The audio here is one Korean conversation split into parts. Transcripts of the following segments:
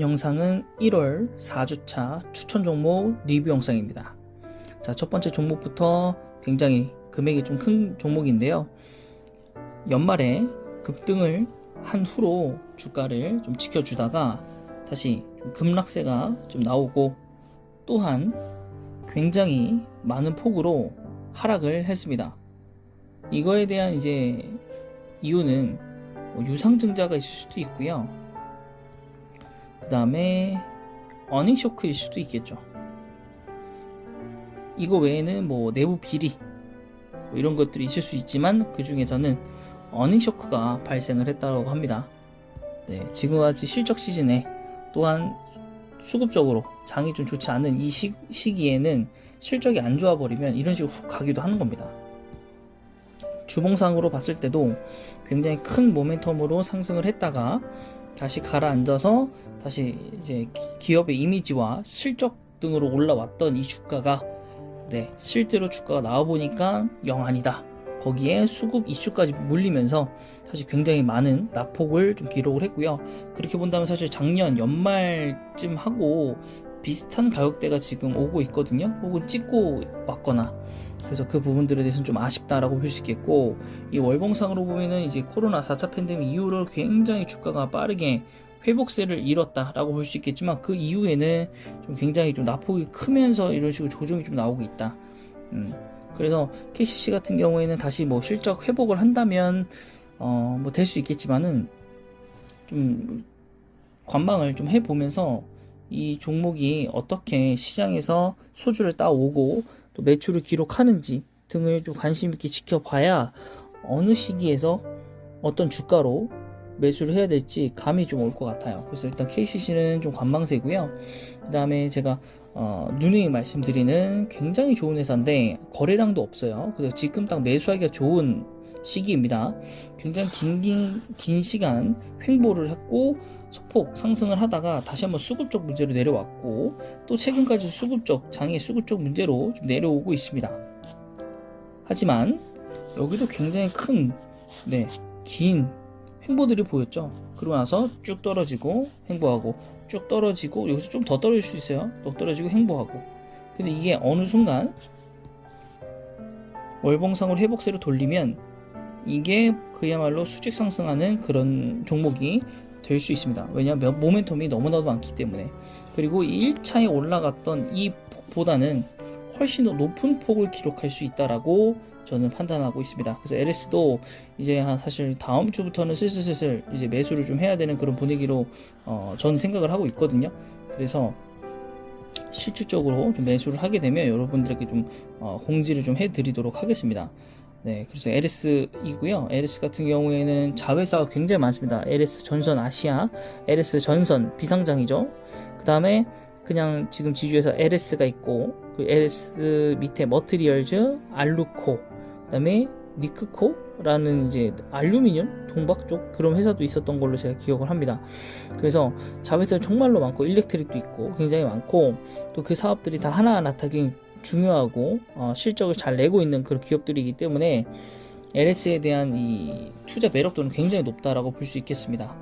영상은 1월 4주차 추천 종목 리뷰 영상입니다. 자, 첫 번째 종목부터 굉장히 금액이 좀 큰 종목인데요. 연말에 급등을 한 후로 주가를 좀 지켜주다가 다시 좀 급락세가 좀 나오고 또한 굉장히 많은 폭으로 하락을 했습니다. 이거에 대한 이제 이유는 뭐 유상증자가 있을 수도 있고요. 그 다음에 어닝 쇼크일 수도 있겠죠. 이거 외에는 뭐 내부 비리 뭐 이런 것들이 있을 수 있지만 그 중에서는 어닝 쇼크가 발생을 했다고 합니다. 네, 지금같이 실적 시즌에 또한 수급적으로 장이 좀 좋지 않은 이 시, 시기에는 실적이 안 좋아 버리면 이런 식으로 훅 가기도 하는 겁니다. 주봉상으로 봤을 때도 굉장히 큰 모멘텀으로 상승을 했다가 다시 가라앉아서 다시 이제 기- 기업의 이미지와 실적 등으로 올라왔던 이 주가가 네 실제로 주가가 나와 보니까 영 아니다. 거기에 수급 이슈까지 물리면서 사실 굉장히 많은 낙폭을 좀 기록을 했고요. 그렇게 본다면 사실 작년 연말쯤 하고 비슷한 가격대가 지금 오고 있거든요. 혹은 찍고 왔거나 그래서 그 부분들에 대해서는 좀 아쉽다라고 볼 수 있겠고 이 월봉상으로 보면은 이제 코로나 4차 팬데믹 이후로 굉장히 주가가 빠르게 회복세를 이뤘다라고 볼 수 있겠지만 그 이후에는 좀 굉장히 좀 낙폭이 크면서 이런 식으로 조정이 좀 나오고 있다. 음, 그래서 KCC 같은 경우에는 다시 뭐 실적 회복을 한다면 어, 뭐 될 수 있겠지만은 좀 관망을 좀 해보면서 이 종목이 어떻게 시장에서 수주를 따오고 또 매출을 기록하는지 등을 좀 관심 있게 지켜봐야 어느 시기에서 어떤 주가로 매수를 해야 될지 감이 좀 올 것 같아요. 그래서 일단 KCC는 좀 관망세고요. 그 다음에 제가 어, 누누이 말씀드리는 굉장히 좋은 회사인데 거래량도 없어요. 그래서 지금 딱 매수하기가 좋은 시기입니다. 굉장히 긴, 긴, 긴 시간 횡보를 했고 소폭 상승을 하다가 다시 한번 수급적 문제로 내려왔고 또 최근까지 수급적 장애 수급적 문제로 좀 내려오고 있습니다. 하지만 여기도 굉장히 큰, 네, 긴 횡보들이 보였죠. 그러고 나서 쭉 떨어지고 횡보하고 쭉 떨어지고 여기서 좀 더 떨어질 수 있어요. 또 떨어지고 횡보하고. 근데 이게 어느 순간 월봉상으로 회복세로 돌리면 이게 그야말로 수직 상승하는 그런 종목이 될 수 있습니다. 왜냐하면 모멘텀이 너무나도 많기 때문에. 그리고 1차에 올라갔던 이 폭보다는 훨씬 더 높은 폭을 기록할 수 있다라고 저는 판단하고 있습니다. 그래서 LS도 이제 한 사실 다음 주부터는 슬슬슬슬 이제 매수를 좀 해야 되는 그런 분위기로 어, 저는 생각을 하고 있거든요. 그래서 실질적으로 좀 매수를 하게 되면 여러분들에게 좀 어, 공지를 좀 해드리도록 하겠습니다. 네, 그래서 LS이고요. LS 같은 경우에는 자회사가 굉장히 많습니다. LS 전선 아시아, LS 전선 비상장이죠. 그 다음에 그냥 지금 지주에서 LS가 있고 그 LS 밑에 머트리얼즈, 알루코, 그 다음에 니크코라는 이제 알루미늄 동박 쪽 그런 회사도 있었던 걸로 제가 기억을 합니다. 그래서 자회사 정말로 많고 일렉트릭도 있고 굉장히 많고 또 그 사업들이 다 하나하나 다 굉장히 중요하고 어, 실적을 잘 내고 있는 그런 기업들이기 때문에 LS에 대한 이 투자 매력도는 굉장히 높다라고 볼 수 있겠습니다.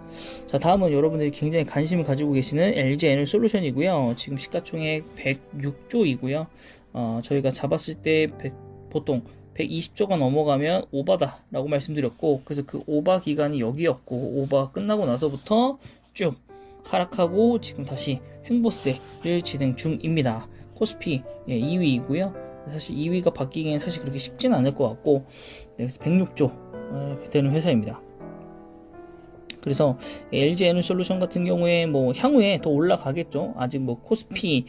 자, 다음은 여러분들이 굉장히 관심을 가지고 계시는 LG 에너지 솔루션이고요. 지금 시가총액 106조이고요. 어, 저희가 잡았을 때 배- 보통 120조가 넘어가면 오바다라고 말씀드렸고, 그래서 그 오바 기간이 여기였고, 오바가 끝나고 나서부터 쭉 하락하고 지금 다시 횡보세를 진행 중입니다. 코스피 예, 2위이고요. 사실 2위가 바뀌기엔 사실 그렇게 쉽진 않을 것 같고, 네, 그래서 106조 어, 되는 회사입니다. 그래서 LG 에너지 솔루션 같은 경우에 뭐 향후에 더 올라가겠죠. 아직 뭐 코스피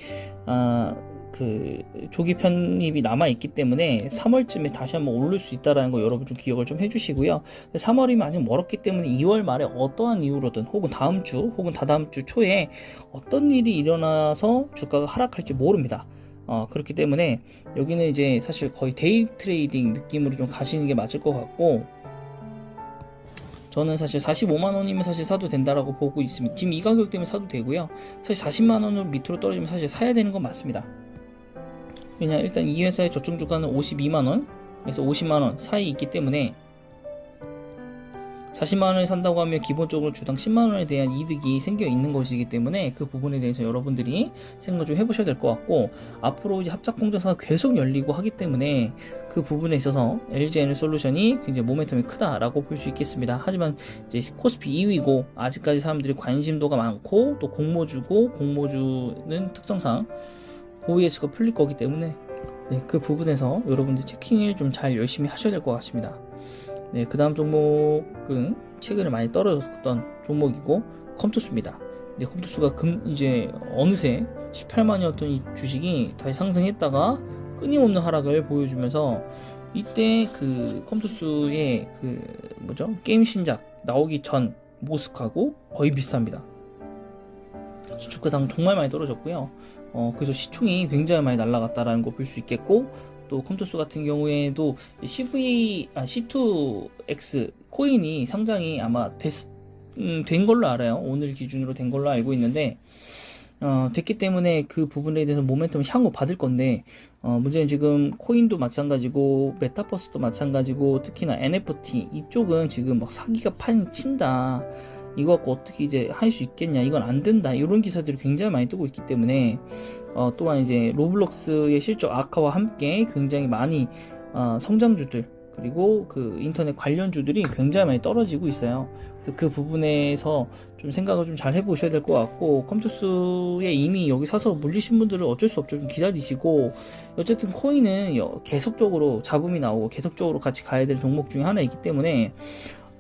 아, 그 조기 편입이 남아 있기 때문에 3월쯤에 다시 한번 오를 수 있다라는 거 여러분 좀 기억을 좀 해주시고요. 3월이면 아직 멀었기 때문에 2월 말에 어떠한 이유로든 혹은 다음 주 혹은 다다음 주 초에 어떤 일이 일어나서 주가가 하락할지 모릅니다. 어, 그렇기 때문에 여기는 이제 사실 거의 데이 트레이딩 느낌으로 좀 가시는 게 맞을 것 같고 저는 사실 45만 원이면 사실 사도 된다라고 보고 있습니다. 지금 이 가격 때문에 사도 되고요. 사실 40만 원으로 밑으로 떨어지면 사실 사야 되는 건 맞습니다. 왜냐 일단 이 회사의 저점 주가는 52만 원에서 50만 원 사이 있기 때문에 40만 원에 산다고 하면 기본적으로 주당 10만 원에 대한 이득이 생겨 있는 것이기 때문에 그 부분에 대해서 여러분들이 생각 좀 해보셔야 될 것 같고 앞으로 이제 합작 공정사가 계속 열리고 하기 때문에 그 부분에 있어서 LG 에너솔루션이 굉장히 모멘텀이 크다라고 볼 수 있겠습니다. 하지만 이제 코스피 2위고 아직까지 사람들이 관심도가 많고 또 공모주고 공모주는 특성상 OES가 풀릴 거기 때문에 네, 그 부분에서 여러분들 체킹을 좀 잘 열심히 하셔야 될 것 같습니다. 네, 그 다음 종목은 최근에 많이 떨어졌던 종목이고 컴투스입니다. 네, 컴투스가 금 이제 어느새 18만이었던 이 주식이 다시 상승했다가 끊임없는 하락을 보여주면서 이때 그 컴투스의 그 뭐죠 게임 신작 나오기 전 모습하고 거의 비슷합니다. 주가당 정말 많이 떨어졌고요. 어, 그래서 시총이 굉장히 많이 날라갔다라는 거 볼 수 있겠고 또 컴투스 같은 경우에도 CV 아, C2X 코인이 상장이 아마 됐, 음, 된 걸로 알아요. 오늘 기준으로 된 걸로 알고 있는데 어, 됐기 때문에 그 부분에 대해서 모멘텀을 향후 받을 건데 어, 문제는 지금 코인도 마찬가지고 메타버스도 마찬가지고 특히나 NFT 이쪽은 지금 막 사기가 판이 친다 이거 갖고 어떻게 이제 할 수 있겠냐 이건 안 된다 이런 기사들이 굉장히 많이 뜨고 있기 때문에 어, 또한 이제 로블록스의 실적 악화와 함께 굉장히 많이 어, 성장주들 그리고 그 인터넷 관련주들이 굉장히 많이 떨어지고 있어요. 그 부분에서 좀 생각을 좀 잘 해보셔야 될 것 같고 컴투스에 이미 여기 사서 물리신 분들은 어쩔 수 없죠. 좀 기다리시고 어쨌든 코인은 여- 계속적으로 잡음이 나오고 계속적으로 같이 가야 될 종목 중에 하나이기 때문에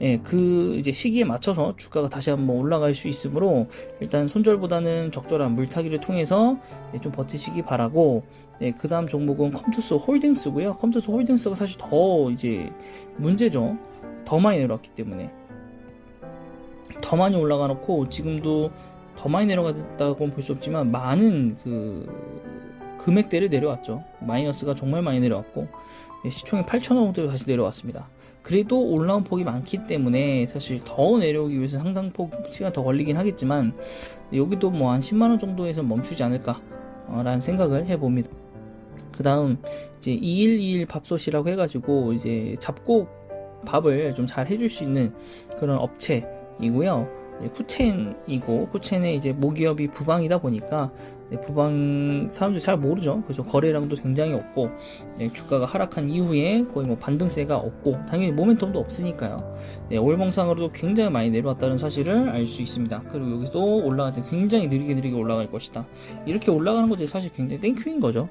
예, 그 이제 시기에 맞춰서 주가가 다시 한번 올라갈 수 있으므로 일단 손절보다는 적절한 물타기를 통해서 예, 좀 버티시기 바라고 네, 그 다음 종목은 컴투스 홀딩스고요. 컴투스 홀딩스가 사실 더 이제 문제죠. 더 많이 내려왔기 때문에 더 많이 올라가 놓고 지금도 더 많이 내려갔다고는 볼 수 없지만 많은 그 금액대를 내려왔죠. 마이너스가 정말 많이 내려왔고 예, 시총이 8천원 정도 다시 내려왔습니다. 그래도 올라온 폭이 많기 때문에 사실 더 내려오기 위해서 상당 폭 시간 더 걸리긴 하겠지만 여기도 뭐 한 10만원 정도에서 멈추지 않을까 라는 생각을 해봅니다. 그 다음 이제 2121 밥솥이라고 해가지고 이제 잡곡 밥을 좀 잘 해줄 수 있는 그런 업체이고요. 쿠첸이고 쿠첸의 이제 모기업이 부방이다 보니까 네, 부방 사람들 잘 모르죠. 그래서 거래량도 굉장히 없고 네, 주가가 하락한 이후에 거의 뭐 반등세가 없고 당연히 모멘텀도 없으니까요. 네, 월봉상으로도 굉장히 많이 내려왔다는 사실을 알 수 있습니다. 그리고 여기도 올라갈 때 굉장히 느리게 느리게 올라갈 것이다. 이렇게 올라가는 것이 사실 굉장히 땡큐인 거죠.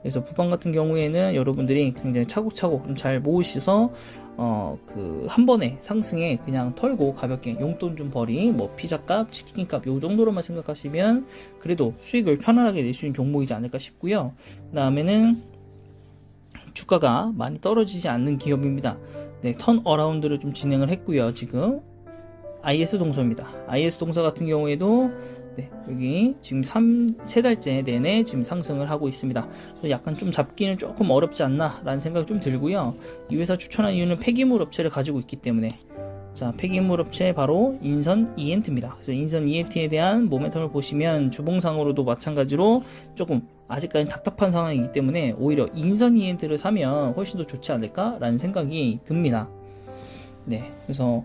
그래서 부방 같은 경우에는 여러분들이 굉장히 차곡차곡 좀잘 모으셔서 어 그 한 번에 상승에 그냥 털고 가볍게 용돈 좀 벌이 뭐 피자값, 치킨값 요 정도로만 생각하시면 그래도 수익을 편안하게 낼 수 있는 종목이지 않을까 싶고요. 그 다음에는 주가가 많이 떨어지지 않는 기업입니다. 네, 턴 어라운드를 좀 진행을 했고요. 지금 IS 동서입니다. IS 동서 같은 경우에도 네, 여기 지금 3, 세 달째 내내 지금 상승을 하고 있습니다. 약간 좀 잡기는 조금 어렵지 않나라는 생각이 좀 들고요. 이 회사 추천한 이유는 폐기물 업체를 가지고 있기 때문에 자, 폐기물 업체 바로 인선 이엔트입니다. 그래서 인선 이엔트에 대한 모멘텀을 보시면 주봉상으로도 마찬가지로 조금 아직까지 답답한 상황이기 때문에 오히려 인선 이엔트를 사면 훨씬 더 좋지 않을까라는 생각이 듭니다. 네, 그래서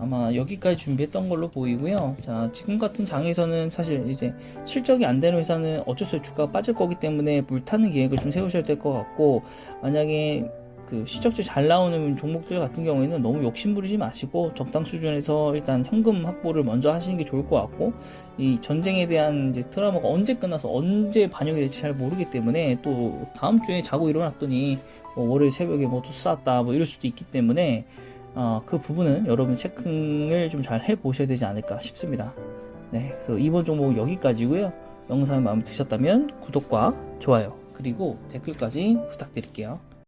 아마 여기까지 준비했던 걸로 보이고요. 자, 지금 같은 장에서는 사실 이제 실적이 안 되는 회사는 어쩔 수 없이 주가가 빠질 거기 때문에 물타는 계획을 좀 세우셔야 될 것 같고, 만약에 그 실적이 잘 나오는 종목들 같은 경우에는 너무 욕심 부리지 마시고 적당 수준에서 일단 현금 확보를 먼저 하시는 게 좋을 것 같고 이 전쟁에 대한 이제 트라우마가 언제 끝나서 언제 반영이 될지 잘 모르기 때문에 또 다음 주에 자고 일어났더니 뭐 월요일 새벽에 뭐 또 쌌다 뭐 이럴 수도 있기 때문에 어, 그 부분은 여러분 체크를 좀 잘 해보셔야 되지 않을까 싶습니다. 네, 그래서 이번 종목 여기까지고요. 영상이 마음에 드셨다면 구독과 좋아요 그리고 댓글까지 부탁드릴게요.